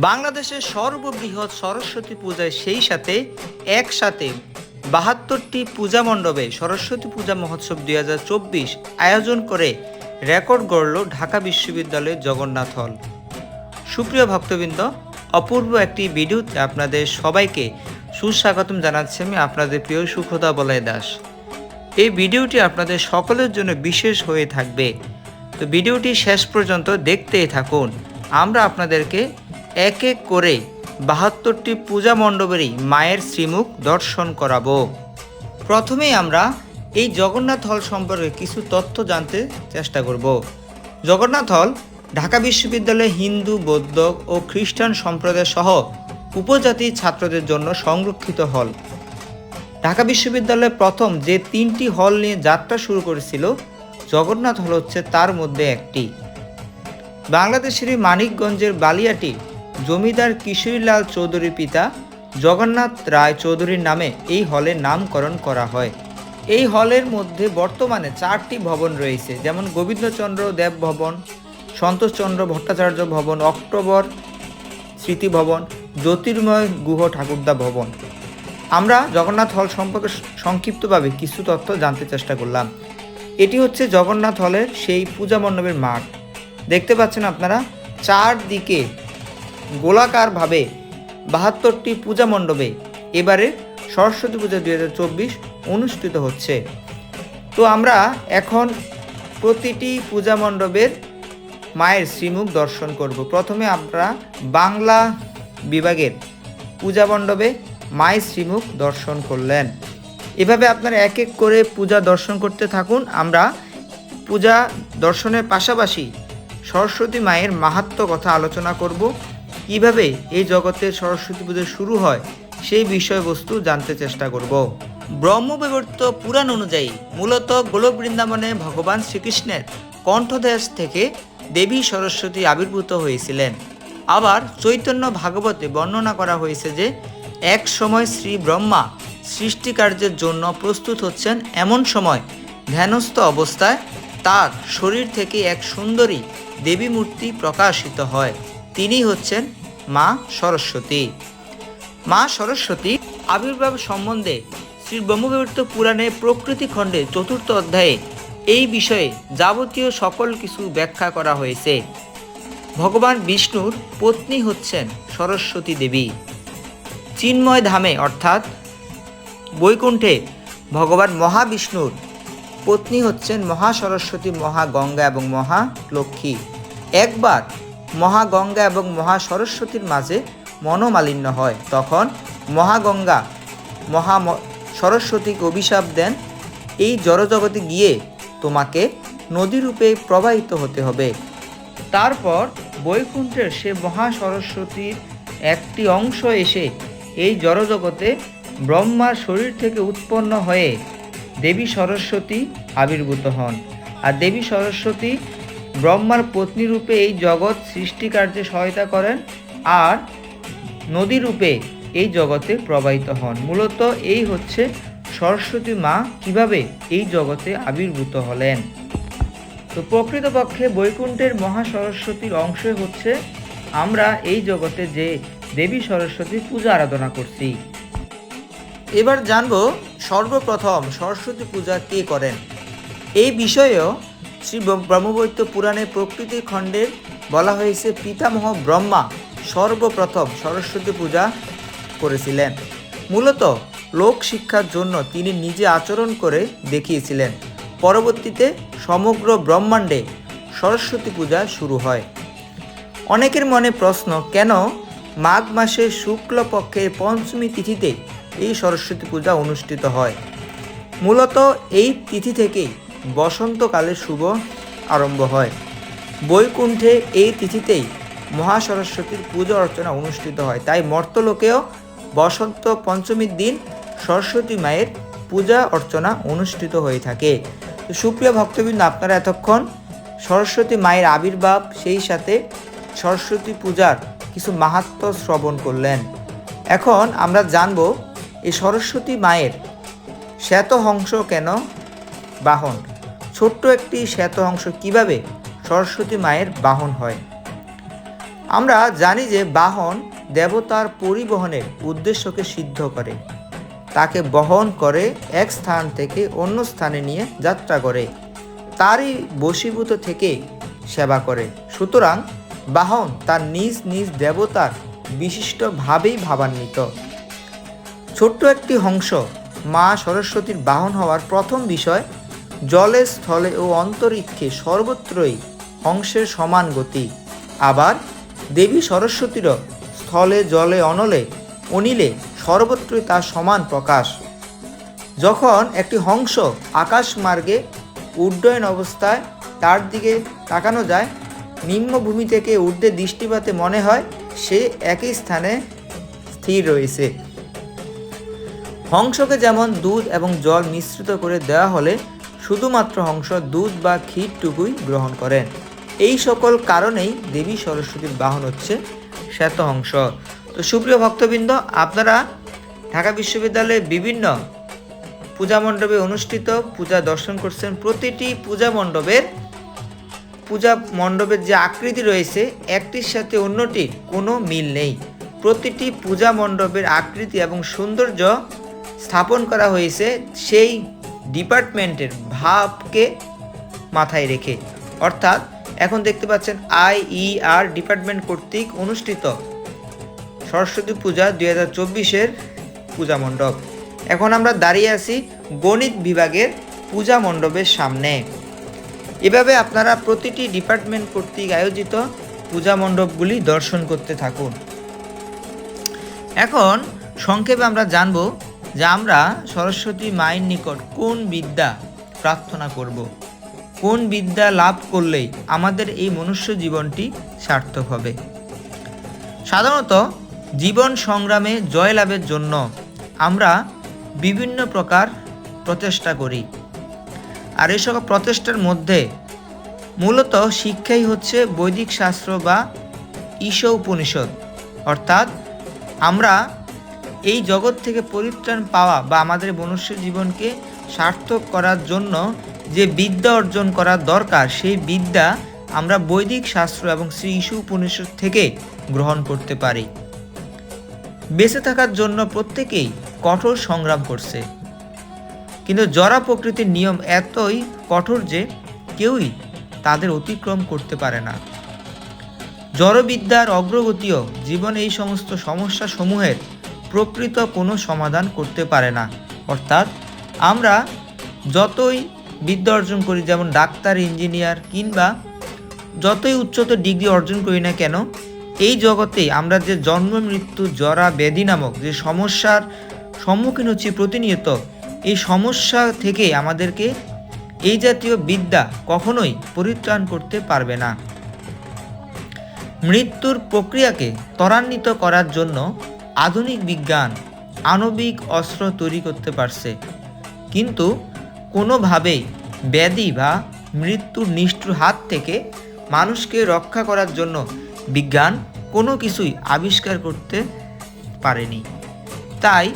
বাংলাদেশের সর্ববৃহৎ সরস্বতী পূজায় সেই সাথে একসাথে বাহাত্তরটি পূজা মণ্ডপে সরস্বতী পূজা মহোৎসব দুই হাজার চব্বিশ আয়োজন করে রেকর্ড গড়ল ঢাকা বিশ্ববিদ্যালয়ের জগন্নাথ হল। সুপ্রিয় ভক্তবৃন্দ, অপূর্ব একটি ভিডিওতে আপনাদের সবাইকে সুস্বাগতম জানাচ্ছি আমি আপনাদের প্রিয় সুখদা বলয় দাস। এই ভিডিওটি আপনাদের সকলের জন্য বিশেষ হয়ে থাকবে। তো ভিডিওটি শেষ পর্যন্ত দেখতেই থাকুন। আমরা আপনাদেরকে এক এক করে বাহাত্তরটি পূজা মণ্ডপেরই মায়ের শ্রীমুখ দর্শন করাবো। প্রথমেই আমরা এই জগন্নাথ হল সম্পর্কে কিছু তথ্য জানতে চেষ্টা করব। জগন্নাথ হল ঢাকা বিশ্ববিদ্যালয়ে হিন্দু, বৌদ্ধ ও খ্রিস্টান সম্প্রদায় সহ উপজাতি ছাত্রদের জন্য সংরক্ষিত হল। ঢাকা বিশ্ববিদ্যালয়ে প্রথম যে তিনটি হল নিয়ে যাত্রা শুরু করেছিল, জগন্নাথ হল হচ্ছে তার মধ্যে একটি। বাংলাদেশের মানিকগঞ্জের বালিয়াটি জমিদার কিশোরীলাল চৌধুরীর পিতা জগন্নাথ রায় চৌধুরীর নামে এই হলের নামকরণ করা হয়। এই হলের মধ্যে বর্তমানে চারটি ভবন রয়েছে, যেমন গোবিন্দচন্দ্র দেব ভবন, সন্তোষচন্দ্র ভট্টাচার্য ভবন, অক্টোবর স্মৃতি ভবন, জ্যোতির্ময় গুহ ঠাকুরদা ভবন। আমরা জগন্নাথ হল সম্পর্কে সংক্ষিপ্তভাবে কিছু তথ্য জানতে চেষ্টা করলাম। এটি হচ্ছে জগন্নাথ হলের সেই পূজা মণ্ডপের মাঠ। দেখতে পাচ্ছেন আপনারা, চারদিকে গোলাকারভাবে বাহাত্তরটি পূজা মণ্ডপে এবারে সরস্বতী পূজা দুই হাজার চব্বিশ অনুষ্ঠিত হচ্ছে। তো আমরা এখন প্রতিটি পূজা মণ্ডপের মায়ের শ্রীমুখ দর্শন করব। প্রথমে আমরা বাংলা বিভাগের পূজা মণ্ডপে মায়ের শ্রীমুখ দর্শন করলেন। এভাবে আপনারা এক এক করে পূজা দর্শন করতে থাকুন। আমরা পূজা দর্শনের পাশাপাশি সরস্বতী মায়ের মাহাত্ম কথা আলোচনা করব। কীভাবে এই জগতে সরস্বতী পুজো শুরু হয়, সেই বিষয়বস্তু জানতে চেষ্টা করব। ব্রহ্মবিবর্ত পুরাণ অনুযায়ী মূলত গোলক বৃন্দাবনে ভগবান শ্রীকৃষ্ণের কণ্ঠদেশ থেকে দেবী সরস্বতী আবির্ভূত হয়েছিলেন। আবার চৈতন্য ভাগবতে বর্ণনা করা হয়েছে যে, এক সময় শ্রী ব্রহ্মা সৃষ্টিকার্যের জন্য প্রস্তুত হচ্ছেন এমন সময় ধ্যানস্থ অবস্থায় তার শরীর থেকে এক সুন্দরী দেবী মূর্তি প্রকাশিত হয়। তিনি হচ্ছেন মা সরস্বতী। মা সরস্বতী আবির্ভাব সম্বন্ধে শ্রী ব্রহ্মবিবর্ত পুরাণে প্রকৃতি খণ্ডে চতুর্থ অধ্যায়ে এই বিষয়ে যাবতীয় সকল কিছু ব্যাখ্যা করা হয়েছে। ভগবান বিষ্ণুর পত্নী হচ্ছেন সরস্বতী দেবী। চিন্ময় ধামে অর্থাৎ বৈকুণ্ঠে ভগবান মহাবিষ্ণুর পত্নী হচ্ছেন মহাসরস্বতী মহাগঙ্গা এবং মহালক্ষ্মী একবার মহাগঙ্গা এবং মহাসরস্বতীর মাঝে মনোমালিন্য হয়। তখন মহাগঙ্গা মহা সরস্বতীকে অভিশাপ দেন। এই জড়জগতে গিয়ে তোমাকে নদীরূপে প্রবাহিত হতে হবে। তারপর বৈকুণ্ঠের সে মহা সরস্বতীর একটি অংশ এসে এই জড়জগতে ব্রহ্মার শরীর থেকে উৎপন্ন হয়ে দেবী সরস্বতী আবির্ভূত হন। আর দেবী সরস্বতী ব্রহ্মার পত্নী রূপে এই জগৎ সৃষ্টিকার্যে সহায়তা করেন আর নদী রূপে এই জগতে প্রবাহিত হন। মূলত এই হচ্ছে সরস্বতী মা কীভাবে এই জগতে আবির্ভূত হলেন। তো প্রকৃতপক্ষে বৈকুণ্ঠের মহা সরস্বতীর অংশ হচ্ছে আমরা এই জগতে যে দেবী সরস্বতীর পূজা আরাধনা করছি। এবার জানব সর্বপ্রথম সরস্বতী পূজা কে করেন? এই বিষয়েও শ্রী ব্রহ্ম- ব্রহ্মবৈত্য পুরাণে প্রকৃতি খণ্ডের বলা হয়েছে, পিতামহ ব্রহ্মা সর্বপ্রথম সরস্বতী পূজা করেছিলেন। মূলত লোক শিক্ষার জন্য তিনি নিজে আচরণ করে দেখিয়েছিলেন। পরবর্তীতে সমগ্র ব্রহ্মাণ্ডে সরস্বতী পূজা শুরু হয়। অনেকের মনে প্রশ্ন, কেন মাঘ মাসের শুক্লপক্ষের পঞ্চমী তিথিতে এই সরস্বতী পূজা অনুষ্ঠিত হয়? মূলত এই তিথি থেকেই বসন্তকালের শুভ আরম্ভ হয়। বৈকুণ্ঠে এই তিথিতেই মহাসরস্বতীর পুজো অর্চনা অনুষ্ঠিত হয়। তাই মর্তলোকেও বসন্ত পঞ্চমীর দিন সরস্বতী মায়ের পূজা অর্চনা অনুষ্ঠিত হয়ে থাকে। তো সুপ্রিয় ভক্তবৃন্দ, আপনারা এতক্ষণ সরস্বতী মায়ের আবির্ভাব, সেই সাথে সরস্বতী পূজার কিছু মাহাত্ম্য শ্রবণ করলেন। এখন আমরা জানব, এই সরস্বতী মায়ের শ্বেতহংস কেন বাহন? ছোট্ট একটি শ্বেত অংশ কীভাবে সরস্বতী মায়ের বাহন হয়? আমরা জানি যে বাহন দেবতার পরিবহনের উদ্দেশ্যকে সিদ্ধ করে। তাকে বহন করে এক স্থান থেকে অন্য স্থানে নিয়ে যাত্রা করে। তারই বশীভূত থেকে সেবা করে। সুতরাং বাহন তার নিজ নিজ দেবতার বিশিষ্টভাবেই ভাবান্বিত। ছোট্ট একটি হংস মা সরস্বতীর বাহন হওয়ার প্রথম বিষয় জলে, স্থলে ও অন্তরিক্ষে সর্বত্রই হংসের সমান গতি। আবার দেবী সরস্বতীরও স্থলে, জলে, অনলে, অনিলে সর্বত্রই তার সমান প্রকাশ। যখন একটি হংস আকাশ মার্গে উড্ডয়ন অবস্থায় তার দিকে তাকানো যায়, নিম্নভূমি থেকে ঊর্ধ্বে দৃষ্টিপাতে মনে হয় সে একই স্থানে স্থির রয়েছে। হংসকে যেমন দুধ এবং জল মিশ্রিত করে দেওয়া হলে শুধুমাত্র হংস, দুধ বা ক্ষীরটুকুই গ্রহণ করেন। এই সকল কারণেই দেবী সরস্বতীর বাহন হচ্ছে শ্বেতহংস। তো সুপ্রিয় ভক্তবৃন্দ, আপনারা ঢাকা বিশ্ববিদ্যালয়ে বিভিন্ন পূজা মণ্ডপে অনুষ্ঠিত পূজা দর্শন করছেন। প্রতিটি পূজা মণ্ডপের পূজা মণ্ডপের যে আকৃতি রয়েছে, একটির সাথে অন্যটির কোনো মিল নেই। প্রতিটি পূজা মণ্ডপের আকৃতি এবং সৌন্দর্য স্থাপন করা হয়েছে, সেই ডিপার্টমেন্টের ভাবকে মাথায় রেখে। অর্থাৎ, এখন দেখতে পাচ্ছেন আইইআর ডিপার্টমেন্ট কর্তৃক অনুষ্ঠিত সরস্বতী পূজা দুই হাজার চব্বিশের পূজা মণ্ডপ। এখন আমরা দাঁড়িয়ে আছি গণিত বিভাগের পূজা মণ্ডপের সামনে। এভাবে আপনারা প্রতিটি ডিপার্টমেন্ট কর্তৃক আয়োজিত পূজা মণ্ডপগুলি দর্শন করতে থাকুন। এখন সংক্ষেপে আমরা জানব যে আমরা সরস্বতী মায়ের নিকট কোন বিদ্যা প্রার্থনা করব? কোন বিদ্যা লাভ করলেই আমাদের এই মনুষ্য জীবনটি সার্থক হবে? সাধারণত জীবন সংগ্রামে জয়লাভের জন্য আমরা বিভিন্ন প্রকার প্রচেষ্টা করি। আর এই সকল প্রচেষ্টার মধ্যে মূলত শিক্ষাই হচ্ছে বৈদিক শাস্ত্র বা ঈশ উপনিষদ অর্থাৎ আমরা এই জগৎ থেকে পরিত্রাণ পাওয়া বা আমাদের মনুষ্য জীবনকে সার্থক করার জন্য যে বিদ্যা অর্জন করার দরকার, সেই বিদ্যা আমরা বৈদিক শাস্ত্র এবং শ্রী ঈশু উপনিষদ থেকে গ্রহণ করতে পারি। বেঁচে থাকার জন্য প্রত্যেকেই কঠোর সংগ্রাম করছে। কিন্তু জরা প্রকৃতির নিয়ম এতই কঠোর যে কেউই তাদের অতিক্রম করতে পারে না। জড়বিদ্যার অগ্রগতিও জীবনে এই সমস্ত সমস্যা সমূহের প্রকৃত কোনো সমাধান করতে পারে না। অর্থাৎ আমরা যতই বিদ্যা অর্জন করি, যেমন ডাক্তার, ইঞ্জিনিয়ার কিংবা যতই উচ্চতর ডিগ্রি অর্জন করি না কেন, এই জগতে আমরা যে জন্ম, মৃত্যু, জরা, ব্যাধি নামক যে সমস্যার সম্মুখীন হচ্ছি প্রতিনিয়ত, এই সমস্যা থেকে আমাদেরকে এই জাতীয় বিদ্যা কখনোই পরিত্রাণ করতে পারবে না। মৃত্যুর প্রক্রিয়াকে ত্বরান্বিত করার জন্য আধুনিক বিজ্ঞান আণবিক অস্ত্র তৈরি করতে পারছে। কিন্তু কোনোভাবেই ব্যাধি বা মৃত্যুর নিষ্ঠুর হাত থেকে মানুষকে রক্ষা করার জন্য বিজ্ঞান কোনো কিছুই আবিষ্কার করতে পারেনি। তাই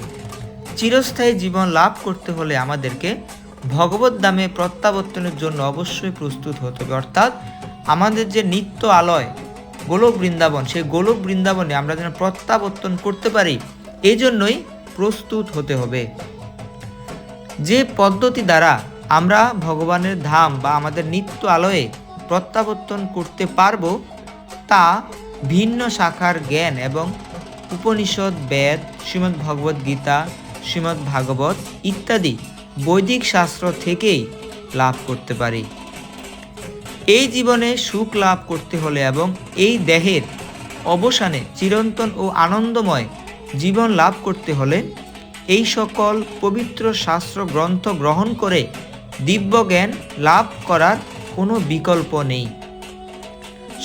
চিরস্থায়ী জীবন লাভ করতে হলে আমাদেরকে ভগবত দামে প্রত্যাবর্তনের জন্য অবশ্যই প্রস্তুত হতে হবে। অর্থাৎ আমাদের যে নিত্য আলয় গোলক বৃন্দাবন, সেই গোলক বৃন্দাবনে আমরা যেন প্রত্যাবর্তন করতে পারি এই জন্যই প্রস্তুত হতে হবে। যে পদ্ধতি দ্বারা আমরা ভগবানের ধাম বা আমাদের নিত্য আলোয়ে প্রত্যাবর্তন করতে পারব, তা ভিন্ন শাখার জ্ঞান এবং উপনিষদ, বেদ, শ্রীমদ্ ভগবদ গীতা, শ্রীমদ্ ভাগবত ইত্যাদি বৈদিক শাস্ত্র থেকেই লাভ করতে পারি। এই জীবনে সুখ লাভ করতে হলে এবং এই দেহের অবসানে চিরন্তন ও আনন্দময় জীবন লাভ করতে হলে এই সকল পবিত্র শাস্ত্র গ্রন্থ গ্রহণ করে দিব্য জ্ঞান লাভ করার কোনো বিকল্প নেই।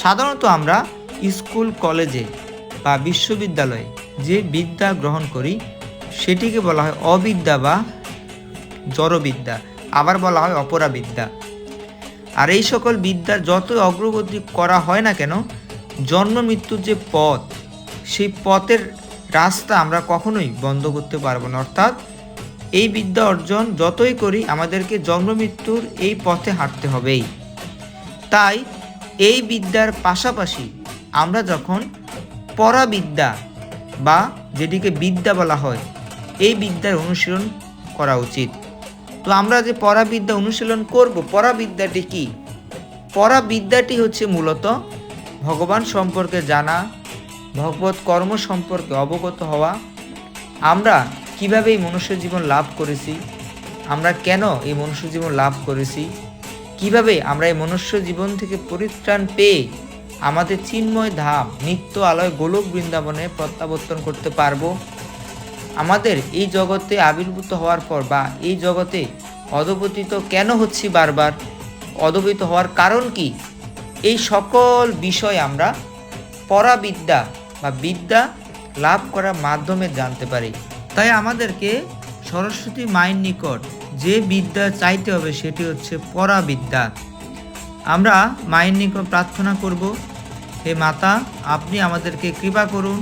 সাধারণত আমরা স্কুল, কলেজে বা বিশ্ববিদ্যালয়ে যে বিদ্যা গ্রহণ করি, সেটিকে বলা হয় অবিদ্যা বা জড়বিদ্যা, আবার বলা হয় অপরাবিদ্যা। আর এই সকল বিদ্যার যতই অগ্রগতি করা হয় না কেন, জন্ম মৃত্যুর যে পথ, সেই পথের রাস্তা আমরা কখনোই বন্ধ করতে পারব না। অর্থাৎ এই বিদ্যা অর্জন যতই করি, আমাদেরকে জন্ম মৃত্যুর এই পথে হাঁটতে হবেই। তাই এই বিদ্যার পাশাপাশি আমরা যখন পরাবিদ্যা বা যেটিকে বিদ্যা বলা হয়, এই বিদ্যার অনুশীলন করা উচিত। তো আমরা যে পরাবিদ্যা অনুশীলন করব, পরাবিদ্যাটি কি? পরাবিদ্যাটি হচ্ছে মূলত ভগবান সম্পর্কে জানা ভগবত কর্ম সম্পর্কে অবগত হওয়া। আমরা কীভাবে এই মনুষ্য জীবন লাভ করেছি? আমরা কেন এই মনুষ্য জীবন লাভ করেছি? কীভাবে আমরা এই মনুষ্য জীবন থেকে পরিত্রাণ পেয়ে আমাদের চিন্ময় ধাম, নিত্য আলয় গোলক বৃন্দাবনে প্রত্যাবর্তন করতে পারব? আমাদের এই জগতে আবির্ভূত হওয়ার পর বা এই জগতে অধপতিত কেন হচ্ছি বারবার? অধপতিত হওয়ার কারণ কি? এই সকল বিষয় আমরা পরাবিদ্যা বা বিদ্যা লাভ করার মাধ্যমে জানতে পারি। তাই আমাদেরকে সরস্বতী মায়ের নিকট যে বিদ্যা চাইতে হবে সেটি হচ্ছে পরাবিদ্যা। আমরা মায়ের নিকট প্রার্থনা করব, হে মাতা, আপনি আমাদেরকে কৃপা করুন,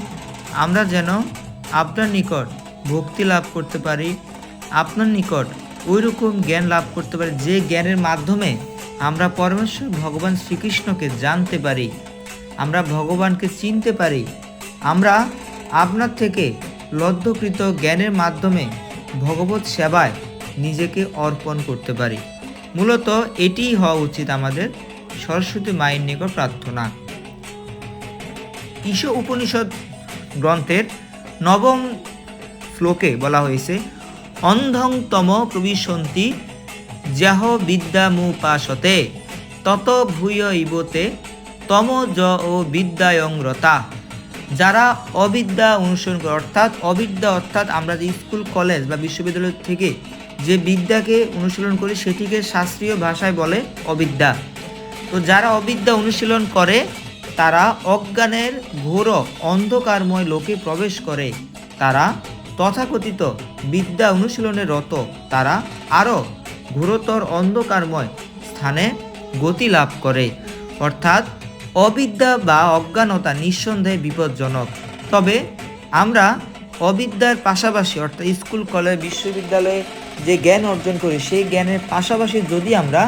আমরা যেন আপনার নিকট ভক্তি লাভ করতে পারি, আপনার নিকট ওই রকম জ্ঞান লাভ করতে পারি যে জ্ঞানের মাধ্যমে আমরা পরমেশ্বর ভগবান শ্রীকৃষ্ণকে জানতে পারি, আমরা ভগবানকে চিনতে পারি, আমরা আপনার থেকে লব্ধকৃত জ্ঞানের মাধ্যমে ভগবত সেবায় নিজেকে অর্পণ করতে পারি। মূলত এটিই হওয়া উচিত আমাদের সরস্বতী মায়ের নিকট প্রার্থনা। ঈশ উপনিষদ গ্রন্থের নবম শ্লোকে বলা হয়েছে, অন্ধং তম প্রবিশন্তি, যাহ বিদ্যামুপাসতে, তত ভূয় ইবতে, তম জ ও বিদ্যায়ং রতা। যারা অবিদ্যা অনুসরণ করে, অর্থাৎ অবিদ্যা অর্থাৎ আমরা যে স্কুল, কলেজ বা বিশ্ববিদ্যালয় থেকে যে বিদ্যাকে অনুশীলন করি, সেটিকে শাস্ত্রীয় ভাষায় বলে অবিদ্যা। তো যারা অবিদ্যা অনুশীলন করে, তারা অজ্ঞানের ঘোর অন্ধকারময় লোকে প্রবেশ করে, তারা তথাকথিত বিদ্যা অনুশীলনে রত তারা আরও ঘোরতর অন্ধকারময় স্থানে গতি লাভ করে। অর্থাৎ অবিদ্যা বা অজ্ঞানতা নিঃসন্দেহে বিপজ্জনক। তবে আমরা অবিদ্যার পাশাপাশি, অর্থাৎ স্কুল, কলেজ, বিশ্ববিদ্যালয়ে যে জ্ঞান অর্জন করি, সেই জ্ঞানের পাশাপাশি যদি আমরা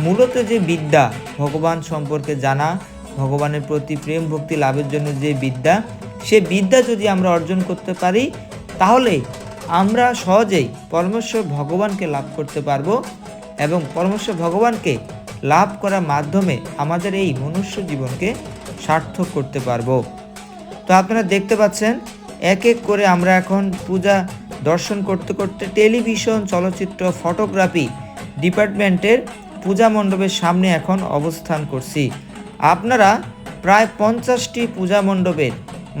মূলত যে বিদ্যা, ভগবান সম্পর্কে জানা, ভগবানের প্রতি প্রেম ভক্তি লাভের জন্য যে বিদ্যা, সে বিদ্যা যদি আমরা অর্জন করতে পারি তাহলে আমরা সহজেই পরমেশ্বর ভগবানকে লাভ করতে পারব এবং পরমেশ্বর ভগবানকে লাভ করার মাধ্যমে আমাদের এই মনুষ্য জীবনকে সার্থক করতে পারব। তো আপনারা দেখতে পাচ্ছেন, এক এক করে আমরা এখন পূজা দর্শন করতে করতে টেলিভিশন, চলচ্চিত্র, ফটোগ্রাফি ডিপার্টমেন্টের পূজা মণ্ডপের সামনে এখন অবস্থান করছি। আপনারা প্রায় পঞ্চাশটি পূজা মণ্ডপের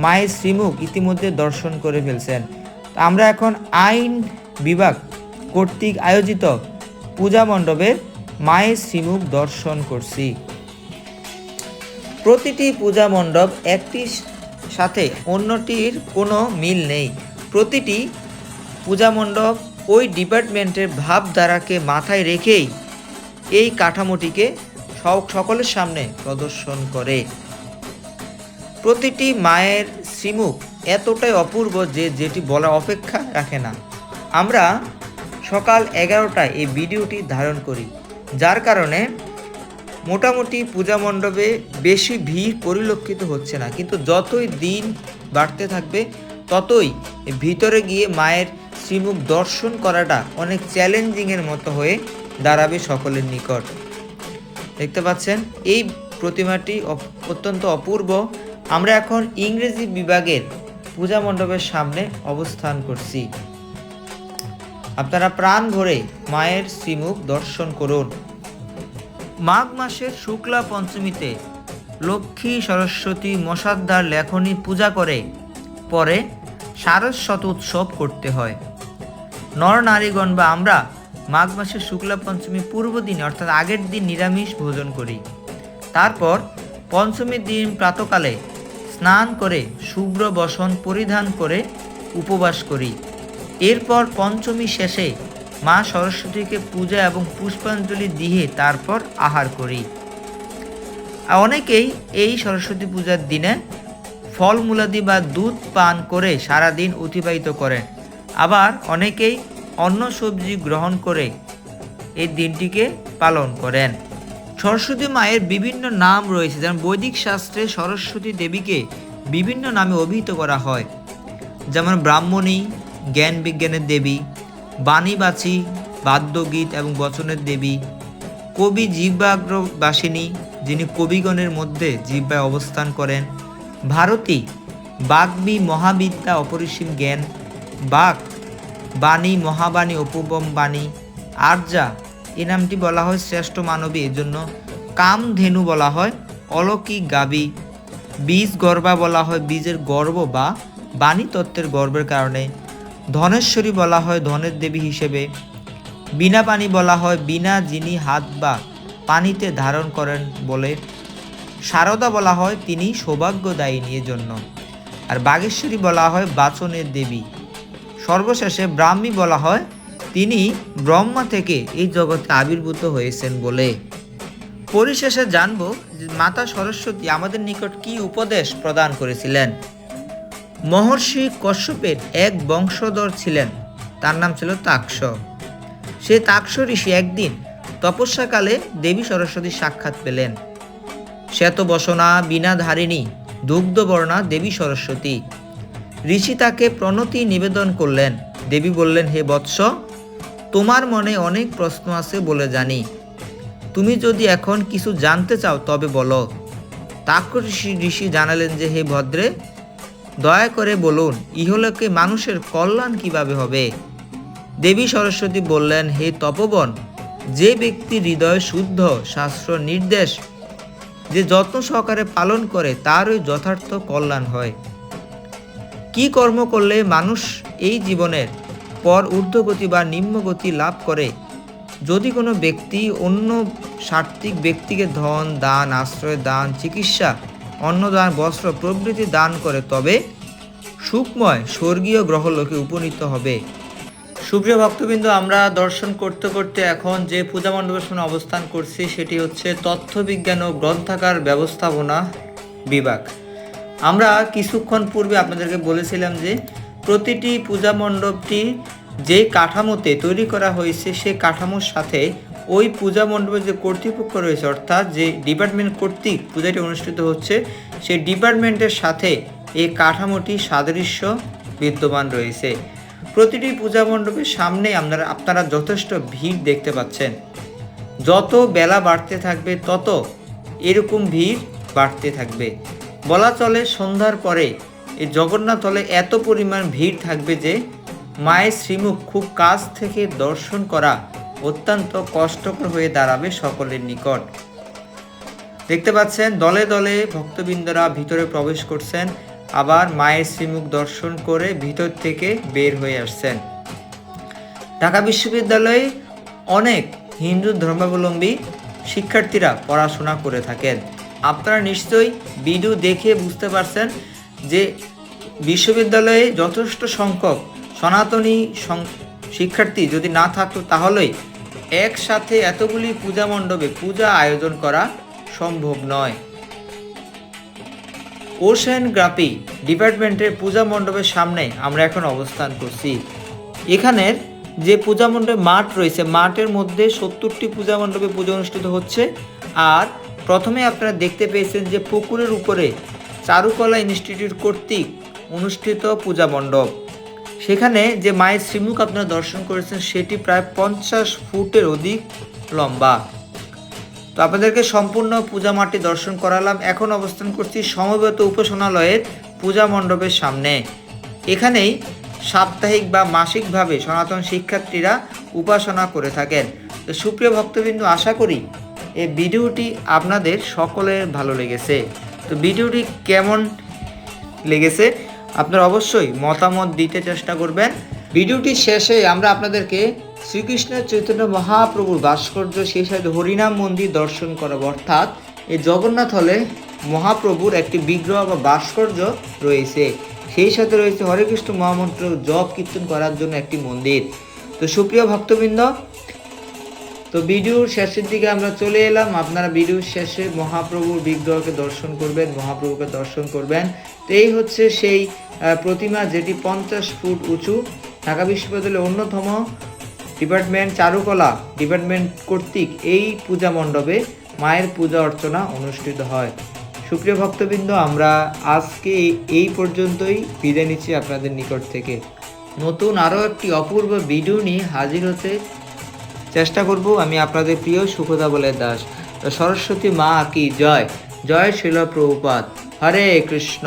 মায়ের শ্রীমুখ ইতিমধ্যে দর্শন করে ফেলছেন। আমরা এখন আইন বিভাগ কর্তৃক আয়োজিত পূজা মণ্ডপের মায়ের শ্রীমুখ দর্শন করছি। প্রতিটি পূজা মণ্ডপ একটি সাথে অন্যটির কোনো মিল নেই। প্রতিটি পূজা মণ্ডপ ওই ডিপার্টমেন্টের ভাবধারাকে মাথায় রেখেই এই কাঠামোটিকে সকলের সামনে প্রদর্শন করে। প্রতিটি মায়ের শ্রীমুখ এতটাই অপূর্ব যে যেটি বলার অপেক্ষা রাখে না। আমরা সকাল এগারোটায় এই ভিডিওটি ধারণ করি, যার কারণে মোটামুটি পূজা মণ্ডপে বেশি ভিড় পরিলক্ষিত হচ্ছে না। কিন্তু যতই দিন বাড়তে থাকবে, ততই ভিতরে গিয়ে মায়ের শ্রীমুখ দর্শন করাটা অনেক চ্যালেঞ্জিংয়ের মতো হয়ে দাঁড়াবে সকলের নিকট। দেখতে পাচ্ছেন, এই প্রতিমাটি অত্যন্ত অপূর্ব। আমরা এখন ইংরেজি বিভাগের পূজা মণ্ডপের সামনে অবস্থান করছি। আপনারা প্রাণ ভরে মায়ের শ্রীমুখ দর্শন করুন। মাঘ মাসের শুক্লা পঞ্চমীতে লক্ষ্মী সরস্বতী মশাদ্দার লেখনী পূজা করে, পরে সারস্বত উৎসব করতে হয়। নর নারীগণ বা আমরা মাঘ মাসের শুক্লা পঞ্চমী পূর্ব দিনে, অর্থাৎ আগের দিন নিরামিষ ভোজন করি। তারপর পঞ্চমীর দিন প্রাতকালে স্নান করে, শুভ্র বসন পরিধান করে উপবাস করি। এরপর পঞ্চমী শেষে মা সরস্বতীকে পূজা এবং পুষ্পাঞ্জলি দিয়ে তারপর আহার করি। অনেকেই এই সরস্বতী পূজার দিনে ফলমূলাদি বা দুধ পান করে সারা দিন অতিবাহিত করেন। আবার অনেকেই অন্য সবজি গ্রহণ করে এই দিনটিকে পালন করেন। সরস্বতী মায়ের বিভিন্ন নাম রয়েছে, যেমন বৈদিক শাস্ত্রে সরস্বতী দেবীকে বিভিন্ন নামে অভিহিত করা হয়। যেমন ব্রাহ্মণী, জ্ঞান বিজ্ঞানের দেবী বাণীবাচী বাদ্যগীত এবং বচনের দেবী, কবি জিহ্বাগ্রবাসিনী যিনি কবিগণের মধ্যে জিহ্বায় অবস্থান করেন, ভারতী, বাগ্মী মহাবিদ্যা অপরিসীম জ্ঞান বাক বাণী মহাবাণী উপবম বাণী, আর্যা এই নামটি বলা হয় শ্রেষ্ঠ মানবী এর জন্য কামধেনু বলা হয় অলৌকিক গাবি। বীজ গর্বা বলা হয় বীজের গর্ব বা বাণী তত্ত্বের গর্বের কারণে। ধনেশ্বরী বলা হয় ধনের দেবী হিসেবে। বিনা পানি বলা হয় বিনা যিনি হাত বা পানিতে ধারণ করেন বলে। সারদা বলা হয় তিনি সৌভাগ্যদায়িনী এর জন্য আর বাগেশ্বরী বলা হয় বাচনের দেবী। সর্বশেষে ব্রাহ্মী বলা হয় তিনি ব্রহ্মা থেকে এই জগতে আবির্ভূত হয়েছেন বলে। পরিশেষে জানব মাতা সরস্বতী আমাদের নিকট কি উপদেশ প্রদান করেছিলেন। মহর্ষি কশ্যপের এক বংশধর ছিলেন, তার নাম ছিল তাক্ষ। সে তাক্ষ ঋষি একদিন তপস্যাকালে দেবী সরস্বতীর সাক্ষাৎ পেলেন। শ্বেতবসনা, বীণাধারিণী, দুগ্ধবর্ণা দেবী সরস্বতী। ঋষি তাকে প্রণতি নিবেদন করলেন। দেবী বললেন, হে বৎস তোমার মনে অনেক প্রশ্ন আছে বলে জানি। তুমি যদি এখন কিছু জানতে চাও, তবে বলো। ঋষি ঋষি জানালেন যে, হে ভদ্রে, দয়া করে বলুন, ইহলোকে মানুষের কল্যাণ কীভাবে হবে? দেবী সরস্বতী বললেন, হে তপবন, যে ব্যক্তি হৃদয় শুদ্ধ, শাস্ত্র নির্দেশ, যে যত্ন সহকারে পালন করে, তারই যথার্থ কল্যাণ হয়। কি কর্ম করলে মানুষ এই জীবনের পর ঊর্ধ্বগতি বা নিম্নগতি লাভ করে। যদি কোনো ব্যক্তি অন্য সাত্ত্বিক ব্যক্তিকে ধন, দান, আশ্রয়, দান, চিকিৎসা, অন্নদান, বস্ত্র, প্রভৃতি দান করে, তবে সুখময় স্বর্গীয় গ্রহলোকে উপনীত হবে। সুপ্রিয় ভক্তবৃন্দ, আমরা দর্শন করতে করতে এখন যে পূজা মণ্ডপের সামনে অবস্থান করছি, সেটি হচ্ছে তথ্যবিজ্ঞান ও গ্রন্থাগার ব্যবস্থাপনা বিভাগ। আমরা কিছুক্ষণ পূর্বে আপনাদেরকে বলেছিলাম যে, প্রতিটি পূজা মণ্ডপটি যে কাঠামোতে তৈরি করা হয়েছে সেই কাঠামোর সাথে ওই পূজা মণ্ডপের যে কর্তৃপক্ষ রয়েছে, অর্থাৎ যে ডিপার্টমেন্ট কর্তৃক পূজাটি অনুষ্ঠিত হচ্ছে, সেই ডিপার্টমেন্টের সাথে এই কাঠামোটি সাদৃশ্য বিদ্যমান রয়েছে। প্রতিটি পূজা মণ্ডপের সামনে আপনারা আপনারা যথেষ্ট ভিড় দেখতে পাচ্ছেন। যত বেলা বাড়তে থাকবে, তত এরকম ভিড় বাড়তে থাকবে। বলা চলে সন্ধ্যার পরে এই জগন্নাথ হলে এত পরিমাণ ভিড় থাকবে যে মায়ের শ্রীমুখ খুব কাছ থেকে দর্শন করা অত্যন্ত কষ্টকর হয়ে দাঁড়াবে সকলের নিকট। দেখতে পাচ্ছেন, দলে দলে ভক্তবৃন্দরা ভিতরে প্রবেশ করছেন, আবার মায়ের শ্রীমুখ দর্শন করে ভিতর থেকে বের হয়ে আসছেন। ঢাকা বিশ্ববিদ্যালয়ে অনেক হিন্দু ধর্মাবলম্বী শিক্ষার্থীরা পড়াশোনা করে থাকেন। আপনারা নিশ্চয়ই ভিডিও দেখে বুঝতে পারছেন যে বিশ্ববিদ্যালয়ে যথেষ্ট সংখ্যক সনাতনী শিক্ষার্থী যদি না থাকতো তাহলেই একসাথে এতগুলি পূজা মণ্ডপে পূজা আয়োজন করা সম্ভব নয়। ওশেনগ্রাফি ডিপার্টমেন্টের পূজা মণ্ডপের সামনে আমরা এখন অবস্থান করছি। এখানের যে পূজা মণ্ডপে মাঠ রয়েছে, মাঠের মধ্যে সত্তরটি পূজা মণ্ডপে পূজা অনুষ্ঠিত হচ্ছে। আর প্রথমে আপনারা দেখতে পেয়েছেন যে পুকুরের উপরে চারুকলা ইনস্টিটিউট কর্তৃক অনুষ্ঠিত পূজা মণ্ডপ। সেখানে যে মায়ের শ্রীমুখ আপনারা দর্শন করেছেন, সেটি প্রায় পঞ্চাশ ফুটের অধিক লম্বা। তো আপনাদেরকে সম্পূর্ণ পূজা মাটি দর্শন করালাম। এখন অবস্থান করছি সমবেত উপাসনালয়ের পূজা মণ্ডপের সামনে। এখানেই সাপ্তাহিক বা মাসিকভাবে সনাতন শিক্ষার্থীরা উপাসনা করে থাকেন। তো সুপ্রিয় ভক্তবৃন্দ, আশা করি এই ভিডিওটি আপনাদের সকলের ভালো লেগেছে। তো ভিডিওটি কেমন লেগেছে? আপনারা অবশ্যই মতামত দিতে চেষ্টা করবেন। ভিডিওটি শেষে আমরা আপনাদেরকে শ্রীকৃষ্ণের চৈতন্য মহাপ্রভুর ভাস্কর্য সেই সাথে হরিনাম মন্দির দর্শন করাবো। অর্থাৎ এই জগন্নাথ হলে মহাপ্রভুর একটি বিগ্রহ বা ভাস্কর্য রয়েছে। সেই সাথে রয়েছে হরে কৃষ্ণ মহামন্ত্র, জপ, কীর্তন করার জন্য একটি মন্দির। তো সুপ্রিয় ভক্তবৃন্দ তো ভিডিওর শেষের দিকে আমরা চলে এলাম। আপনারা ভিডিওর শেষে মহাপ্রভুর বিগ্রহকে দর্শন করবেন, মহাপ্রভুকে দর্শন করবেন। তো এই হচ্ছে সেই প্রতিমা যেটি পঞ্চাশ ফুট উঁচু। ঢাকা বিশ্ববিদ্যালয়ের অন্যতম ডিপার্টমেন্ট চারুকলা, ডিপার্টমেন্ট কর্তৃক এই পূজা মণ্ডপে মায়ের পূজা অর্চনা অনুষ্ঠিত হয়। সুপ্রিয় ভক্তবৃন্দ, আমরা আজকে এই পর্যন্তই বিদায় নিচ্ছি আপনাদের নিকট থেকে। নতুন আরও একটি অপূর্ব ভিডিও নিয়ে হাজির হতে চেষ্টা করব আমি আপনাদের প্রিয় সুখদা বলে দাস। সরস্বতী মা কি জয়? জয় শিল প্রভুপাত হরে কৃষ্ণ।